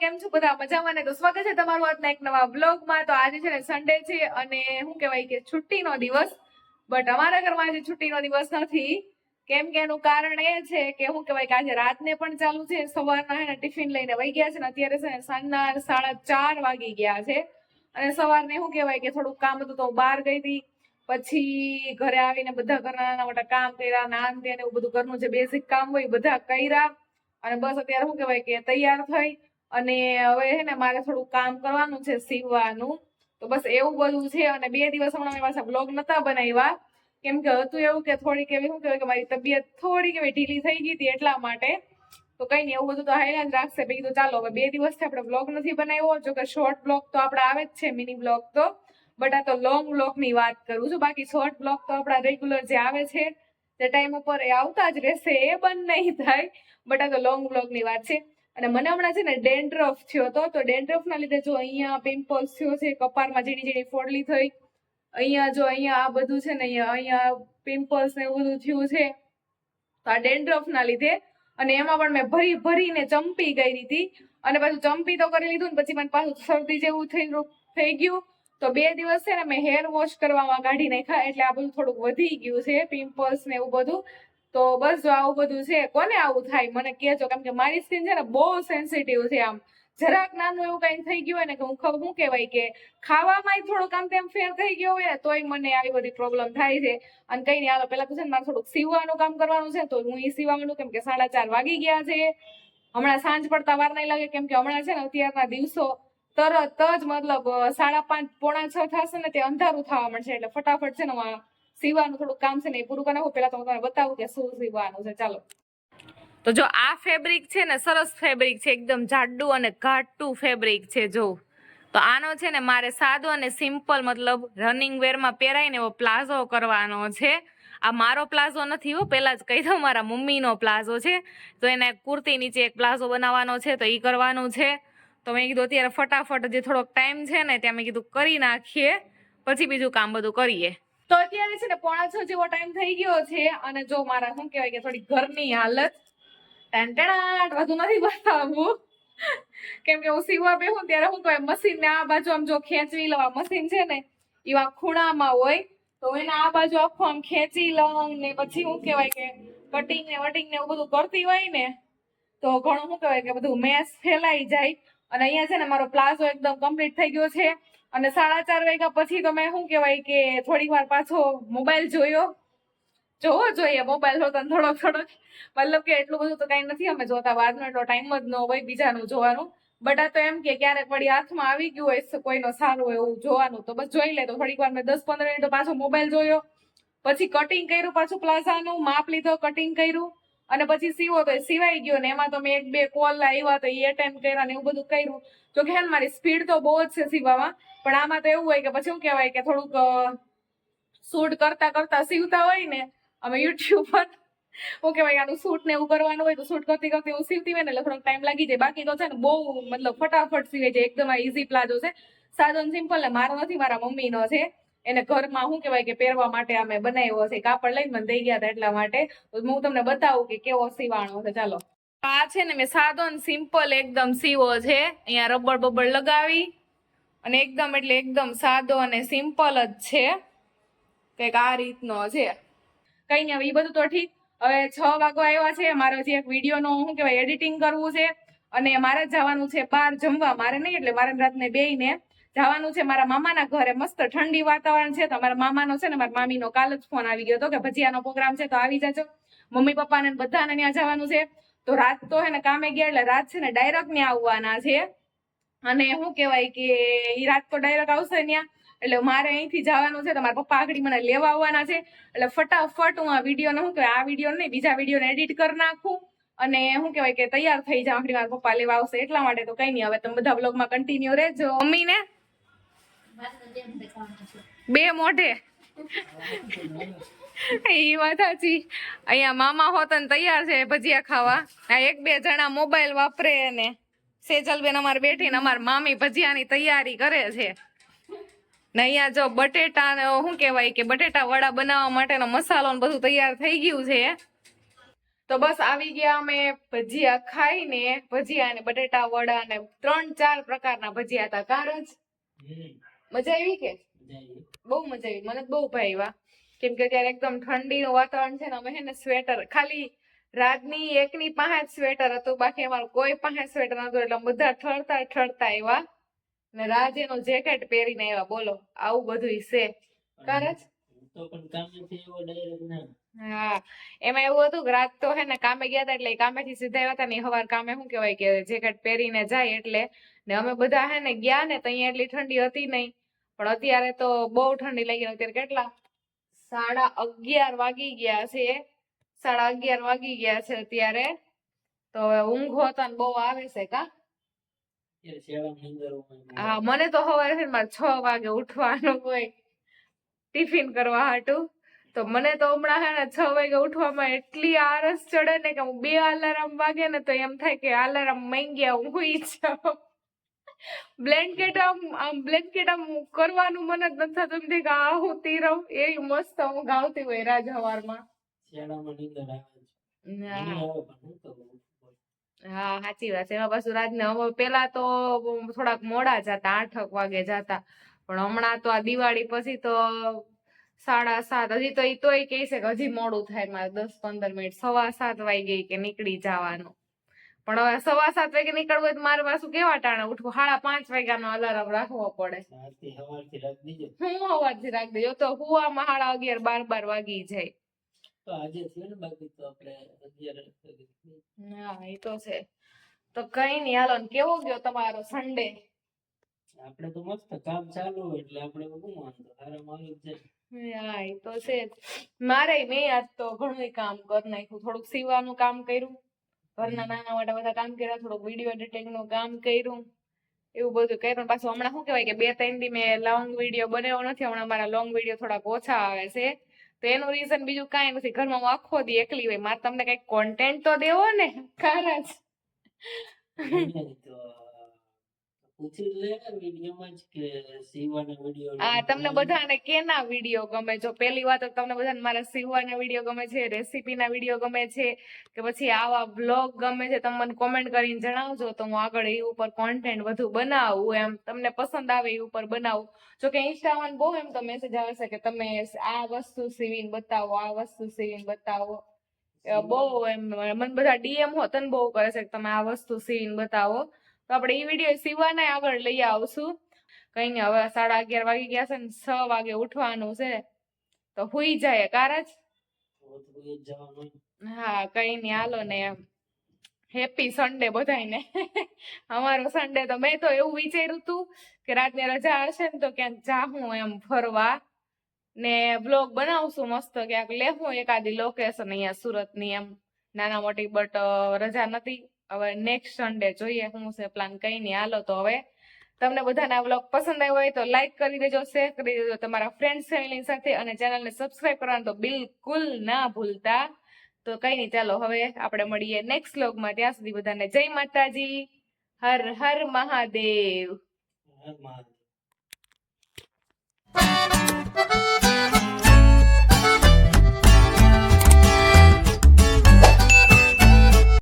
કેમ છો બધા? મજામાં ને? તો સ્વાગત છે તમારું આજના એક નવા બ્લોગમાં તો આજે છે ને સન્ડે છે અને શું કહેવાય કે છુટ્ટીનો દિવસ બટ અમારા ઘરમાં આજે છુટ્ટીનો દિવસ નથી. કેમ કે એનું કારણ એ છે કે શું કહેવાય કે આજે રાતને પણ ચાલુ છે. સવારના હે ટિફિન લઈને વહી ગયા છે ને અત્યારે છે ને સાંજના સાડા ચાર વાગી ગયા છે. અને સવારને શું કહેવાય કે થોડુંક કામ હતું તો હું બહાર ગઈ હતી. પછી ઘરે આવીને બધા ઘરના નાના મોટા કામ કર્યા, નાન તે ને એવું બધું ઘરનું જે બેઝિક કામ હોય બધા કર્યા. અને બસ અત્યારે શું કહેવાય કે તૈયાર થઈ. અને હવે છે ને મારે થોડું કામ કરવાનું છે સીવવાનું. તો બસ એવું બધું છે અને બે દિવસ હમણાં મારી પાસે બ્લોગ નતા બનાવ્યા. કેમ કે હતું એવું કે થોડીક એવી શું કહેવાય કે મારી તબિયત થોડીક એવી ઢીલી થઈ ગઈ હતી એટલા માટે. તો કઈ નહીં, એવું બધું તો હાઈલા જ રાખશે. મેં તો ચાલો, હવે બે દિવસથી આપણે બ્લોગ નથી બનાવ્યો. જો કે શોર્ટ બ્લોગ તો આપણે આવે જ છે મિની બ્લોગ તો. બટ આ તો લોંગ બ્લોગની વાત કરું છું. બાકી શોર્ટ બ્લોગ તો આપણા રેગ્યુલર જે આવે છે, તે ટાઈમ ઉપર એ આવતા જ રહેશે. એ બંધ નહીં થાય. બટ આ તો લોંગ બ્લોગની વાત છે. અને મને હમણાં છે ને ડેન્ડ્રફ થયો હતો. તો ડેન્ડ્રફ ના લીધે જો અહીંયા પિમ્પલ્સ થયો છે કપાળમાં ઝીણી ઝીણી ફોડલી થઈ. અહીંયા જો અહીંયા આ બધું છે ને, અહીંયા અહીંયા પિમ્પલ્સ ને એવું બધું થયું છે. તો આ ડેન્ડ્રફ ના લીધે અને એમાં પણ મેં ભરી ભરીને ચંપી ગઈ હતી. અને પાછું ચંપી તો કરી લીધું ને, પછી મને પાછું શરદી જેવું થઈ થઈ ગયું. તો બે દિવસ છે ને મેં હેર વોશ કરવામાં કાઢી નાખ્યા, એટલે આ બધું થોડુંક વધી ગયું છે પિમ્પલ્સ ને એવું બધું. તો બસ જો આવું બધું છે, કોને આવું થાય? મને કહેજો કેમ કે મારી સ્કિન છે ને બહુ સેન્સિટિવ છે આમ. જરાક નાનું એવું કઈ થઈ ગયું હોય ને કે હું ખબર શું કહેવાય કે ખાવામાં થોડુંક આમ તેમ ફેર થઈ ગયો હોય, તોય મને આવી બધી પ્રોબ્લેમ થાય છે. અને કઈ નહીં હાલો પેલા તો છે મારે થોડુંક સીવવાનું કામ કરવાનું છે, તો હું એ સીવવાનું કેમ કે સાડા ચાર વાગી ગયા છે. હમણાં સાંજ પડતા વાર નહીં લાગે, કેમ કે હમણાં છે ને અત્યારના દિવસો તરત જ મતલબ સાડા પાંચ, પોણા છ થશે ને તે અંધારું થવા મળશે એટલે ફટાફટ છે ને હું થોડું કામ છે ને એ પૂરું નાખું પેલા તો બતાવું કે શું સીવવાનું છે. ચાલો. તો જો આ ફેબ્રિક છે ને સરસ ફેબ્રિક છે. એકદમ જાડું અને ઘાટું ફેબ્રિક છે, જો. તો આનો છે ને મારે સાદો અને સિમ્પલ મતલબ રનિંગ વેરમાં પહેરાઈને એવો પ્લાઝો કરવાનો છે. આ મારો પ્લાઝો નથી હો પહેલાં જ કહી દઉં, મારા મમ્મીનો પ્લાઝો છે. તો એને કુર્તી નીચે એક પ્લાઝો બનાવવાનો છે, તો એ કરવાનું છે. તો મેં કીધું અત્યારે ફટાફટ જે થોડોક ટાઈમ છે ને ત્યાં મેં કીધું કરી નાખીએ. પછી બીજું કામ બધું કરીએ. તો અત્યારે છે ને પોણા છ જેવો ટાઈમ થઈ ગયો છે અને જો મારા શું કહેવાય કે થોડી ઘરની હાલત ટેન્ટેણાટ વધુ નથી બતાવવું કેમ કે હું સીવવા બેહું ત્યારે હું કહેવાય મશીન ને આ બાજુ આમ જો ખેંચવી લઉં મશીન છે ને એવા ખૂણામાં હોય, તો એને આ બાજુ આખું આમ ખેંચી લઉં ને પછી શું કહેવાય કે કટિંગ ને વટિંગ ને એવું બધું કરતી હોય ને, તો ઘણું શું કહેવાય કે બધું મેસ ફેલાઈ જાય. અને અહીંયા છે ને મારો પ્લાઝો એકદમ કમ્પ્લીટ થઈ ગયો છે. અને સાડા ચાર વાગ્યા પછી તો મેં શું કહેવાય કે થોડીક વાર પાછો મોબાઈલ જોયો. જોવો જોઈએ, મોબાઈલ હોતો ને થોડોક થોડોક. મતલબ કે એટલું બધું તો કઈ નથી અમે જોતા, વાતનો એટલો ટાઈમ જ ન હોય બીજાનું જોવાનું. બટ તો એમ કે ક્યારેક વળી હાથમાં આવી ગયું હોય કોઈનો સારું એવું જોવાનું. તો બસ જોઈ લે, તો થોડીક વાર મેં દસ પંદર મિનિટ પાછો મોબાઈલ જોયો. પછી કટિંગ કર્યું પાછું પ્લાઝાનું માપ લીધો કટિંગ કર્યું. અને પછી સીવો તો સિવાઈ ગયો ને, એમાં તો મેં એક બે કોલ આવ્યા તો એ અટેન્ડ કર્યા ને એવું બધું કર્યું. તો કે મારી સ્પીડ તો બહુ જ છે સીવામાં પણ આમાં તો એવું હોય કે પછી શું કહેવાય કે થોડુંક શૂટ કરતા કરતા સીવતા હોય ને, અમે યુટ્યુબ પર, શું કહેવાય આનું શૂટ ને એવું કરવાનું હોય તો શૂટ કરતી કરતી હું સીવતી હોય ને થોડોક ટાઈમ લાગી જાય. બાકી તો છે ને, બહુ મતલબ ફટાફટ સીવે છે, એકદમ આ ઈઝી પ્લાઝો છે. સાદો સિમ્પલ ને, મારો નથી, મારા મમ્મીનો છે. એને ઘરમાં શું કહેવાય કે પહેરવા માટે અમે બનાવ્યો છે કાપડ લઈને મને દઈ ગયા હતા એટલા માટે. હું તમને બતાવું કે કેવો સીવાણો છે. ચાલો. આ છે ને મેં સાદો ને સિમ્પલ એકદમ સીવો છે. અહીંયા રબર બબર લગાવી અને એકદમ એટલે એકદમ સાદો અને સિમ્પલ જ છે. કંઈક આ રીતનો છે. કઈ નહીં, હવે એ બધું તો ઠીક. હવે છ વાગવા આવ્યા છે. મારે હજી એક વિડીયોનો શું કહેવાય એડિટિંગ કરવું છે. અને મારે જવાનું છે બહાર જમવા. મારે નહીં એટલે મારે રાતને બેયને જવાનું છે મારા મામાના ઘરે. મસ્ત ઠંડી વાતાવરણ છે. તો મારા મામાનો છે ને, મારા મામીનો કાલ જ ફોન આવી ગયો હતો કે ભજીયાનો પ્રોગ્રામ છે, તો આવી જાજો. મમ્મી પપ્પાને બધાને ત્યાં જવાનું છે. તો રાત તો હે ને કામે ગયા એટલે રાત છે ને ડાયરેક્ટ ત્યાં આવવાના છે. અને શું કહેવાય કે એ રાત તો ડાયરેક્ટ આવશે ત્યાં. એટલે મારે અહીંથી જવાનું છે તો મારા પપ્પા આગળ મને લેવા આવવાના છે. એટલે ફટાફટ હું આ વિડીયોને શું કહેવાય, આ વીડિયો નહીં, બીજા વિડીયોને એડિટ કરી નાખું. અને શું કહેવાય કે તૈયાર થઈ જાવ આગળ મારા પપ્પા લેવા આવશે એટલા માટે. તો કઈ નહીં, હવે તમે બધા બ્લોગમાં કન્ટિન્યુ રહેજો. મમ્મીને બે મોઢે? એ વાત સાચી. અહીંયા મામા હોત ને તૈયાર છે ભજીયા ખાવા. આ એક બે જણા મોબાઈલ વાપરે ને સેજલબેન અમારે બેઠીને અમારે મામી ભજીયાની તૈયારી કરે છે. ને અહીંયા જો બટેટા ને શું કહેવાય કે બટેટા વડા બનાવવા માટેનો મસાલો ને બધું તૈયાર થઈ ગયું છે. તો બસ આવી ગયા અમે ભજીયા ખાઈને. ભજીયા ને બટેટા વડા ને ત્રણ ચાર પ્રકારના ભજીયા હતા. કારણ મજા આવી કે? બહુ મજા આવી. મને બહુ ભાવ્યા કેમ કે ત્યારે એકદમ ઠંડીનું વાતાવરણ છે ને અમે હે ને સ્વેટર ખાલી રાતની એકની જ સ્વેટર હતું બાકી અમારું કોઈ પાસે સ્વેટર નતું એટલે બધા ઠરતા ઠરતા આવ્યા. ને રાજેનું જેકેટ પહેરીને આવ્યા. બોલો આવું બધું છે. ના. હા. એમાં એવું હતું કે રાત તો હે ને કામે ગયા હતા એટલે કામે કામેથી સીધા આવ્યા હતા ને હવાર કામે શું કેવાય કે જેકેટ પહેરીને જાય એટલે. ને અમે બધા હે ને ગયા ને તો અહીંયા એટલી ઠંડી હતી નહીં. પણ અત્યારે તો બહુ ઠંડી લાગી અત્યારે કેટલા? સાડા અગિયાર વાગી ગયા છે. સાડા અગિયાર વાગી ગયા છે અત્યારે. તો હવે ઊંઘો તો બહુ આવે છે કા? હું મને તો સવારે છે મારે છ વાગે ઉઠવાનું હોય. ટિફિન કરવા હાટું. તો મને તો હમણાં હે ને છ વાગે ઉઠવામાં એટલી આળસ ચડે ને કે હું બે અલાર્મ વાગે ને તો એમ થાય કે અલાર્મ માંગ્યા હું હુઈ જાઉં. બ્લેન્કેટ આમ આમ બ્લેન્કેટ આમ કરવાનું મને જ નથી થતું. એમ કે આ હું તીરવ એ મસ્ત હું ગાવતી હોય રાજ હવારમાં શિયાળામાં નીંદર આવે હા સાચી વાત છે. એમાં પાછું રાતને હવે પેલા તો થોડાક મોડા જતા આઠક વાગે જતા. પણ હમણાં તો આ દિવાળી પછી તો સાડા સાત હજી તો એ તોય કહે છે કે હજી મોડું થાય. મારે દસ પંદર મિનિટ સવા સાત વાગે કે નીકળી જવાનું. પણ હવે સવા સાત વાગે નીકળવું હોય તો મારે પાછું કેવા ટાણે ઉઠવું? સાડા પાંચ વાગ્યાનો અલાર્મ રાખવો પડે. હું સવારથી થી રાખી દેજો તો હુવામાં સાડા અગિયાર બાર બાર વાગી જાય. તો આજે થયું ને બાકી તો આપણે હા એ તો છે. તો કઈ નઈ હાલો ને કેવો ગયો તમારો સન્ડે આપણે તો મસ્ત કામ ચાલુ એટલે આપણે શું વાંધો? આરામ આવી જાય. હા એ તો છે. મારે મેં આજ તો ઘણું કામ કરી નાખ્યું. થોડુંક સીવાનું કામ કર્યું. ઘરના નાના મોટા બધા કામ કર્યા થોડુંક વીડિયો એડિટિંગનું કામ કર્યું એવું બધું કર્યું. પાછું હમણાં શું કહેવાય કે બે ત્રણ દી મેં લોંગ વીડિયો બનાવ્યો નથી હમણાં મારા લોંગ વીડિયો થોડાક ઓછા આવે છે. તો એનું રીઝન બીજું કાંઈ નથી. ઘરમાં હું આખો દી એકલી હોય મારે તમને કંઈક કોન્ટેન્ટ તો દેવો ને ખરા જ. ને તમને બધાને કેના વીડિયો ગમે? જો પહેલી વાત તો તમને બધાને મારા સીવવાના વીડિયો ગમે છે રેસીપીના વીડિયો ગમે છે કે પછી આવા બ્લોગ ગમે છે તમે મને કોમેન્ટ કરીને જણાવજો તો હું આગળ એ ઉપર કોન્ટેન્ટ વધુ બનાવું એમ. તમને પસંદ આવે એ ઉપર બનાવું. જો કે ઇન્સ્ટામાં બહુ એમ તો મેસેજ આવે છે કે તમે આ વસ્તુ સીવીને બતાવો આ વસ્તુ સીવીને બતાવો. બહુ એમ મને બધા ડીએમ હો તને બહુ કરે છે કે તમે આ વસ્તુ સીવીને બતાવો. તો આપણે એ વીડિયો સીવાને આગળ લઈ આવશું. કઈ નઈ હવે સાડા અગિયાર વાગી ગયા છે ને છ વાગે ઉઠવાનું છે. તો હુઈ જાય કારજ હા કઈ નઈ હાલો ને હેપી સન્ડે બધાને અમારો સન્ડે તો મેં તો એવું વિચાર્યું હતું કે રાતની રજા હશે ને તો ક્યાંક જાહું એમ ફરવા. ને બ્લોગ બનાવશું મસ્ત, ક્યાંક લેવું એકાદી લોકેશન અહીંયા સુરતની એમ. નાના મોટી બટ રજા નથી. હવે નેક્સ્ટ સન્ડે જોઈએ શું છે પ્લાન કઈ નહીં હાલો તો હવે તમને બધાને આ બ્લોગ પસંદ આવ્યો હોય તો લાઈક કરી દેજો શેર કરી દેજો તમારા ફ્રેન્ડ્સ ફેમિલી સાથે અને ચેનલને સબસ્ક્રાઇબ કરવાનું તો બિલકુલ ના ભૂલતા. તો કઈ નહીં ચાલો હવે આપણે મળીએ નેક્સ્ટ વ્લોગમાં ત્યાં સુધી બધાને જય માતાજી. હર હર મહાદેવ. હર મહાદેવ.